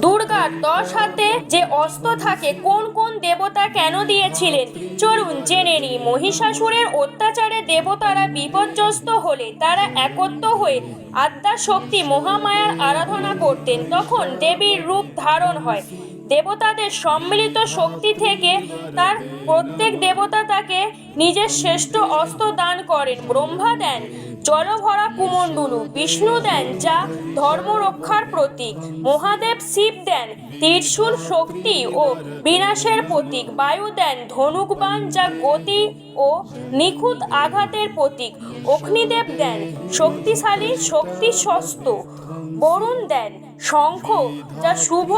দুর্গার দশ হাতে যে অস্ত্র থাকে, কোন কোন দেবতা কেন দিয়েছিলেন? চলুন জেনে নিই। মহিষাসুরের অত্যাচারে দেবতারা বিপর্যস্ত হলে তারা একত্র হয়ে আদ্যা শক্তি মহামায়ার আরাধনা করতেন। তখন দেবীর রূপ ধারণ হয়। দেবতাদের সম্মিলিত শক্তি থেকে তার প্রত্যেক দেবতা তাকে নিজের শ্রেষ্ঠ অস্ত্র দান করেন। ব্রহ্মা দেন। জলভরা কুমণ্ডলু, বিষ্ণু দেন যা ধর্ম রক্ষার প্রতীক, মহাদেব শিব দেন ত্রিশূল শক্তি ও বিনাশের প্রতীক, বায়ু দেন ধনুকবান যা গতি ও নিখুঁত আঘাতের প্রতীক। অগ্নিদেব দেন, শক্তিশালী শক্তি শস্ত্র বরুণ দেন, শঙ্খ, যা শুভ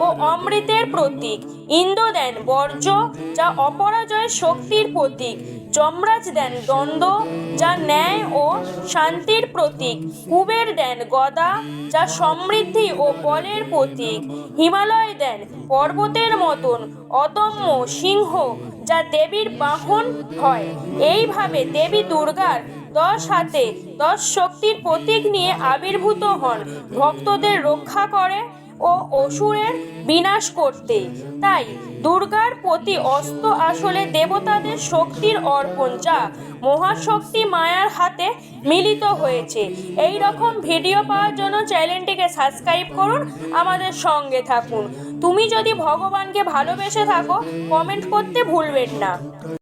ও অমৃতের প্রতীক। ইন্দ্র দেন, বর্জ্য, যা অপরাজয় শক্তির প্রতীক। যমরাজ দেন, দ্বন্দ্ব, যা ন্যায় ও শান্তির প্রতীক। কুবের দেন, গদা, যা সমৃদ্ধি ও বলের প্রতীক। হিমালয় দেন, পর্বতের মতন অদম্য সিংহ যা দেবীর বাহন হয়। এইভাবে দেবী দুর্গার দশ হাতে দশ শক্তির প্রতীক নিয়ে আবির্ভূত হন। ভক্তদের রক্ষা করে ও অসুরের বিনাশ করতে। তাই দুর্গার প্রতি অস্ত্র আসলে দেবতাদের শক্তির অর্পণ যা মহাশক্তি মায়ার হাতে মিলিত হয়েছে। এই রকম ভিডিও পাওয়ার জন্য চ্যানেলটিকে সাবস্ক্রাইব করুন, আমাদের সঙ্গে থাকুন। তুমি যদি ভগবানকে ভালোবেসে থাকো কমেন্ট করতে ভুলবেন না।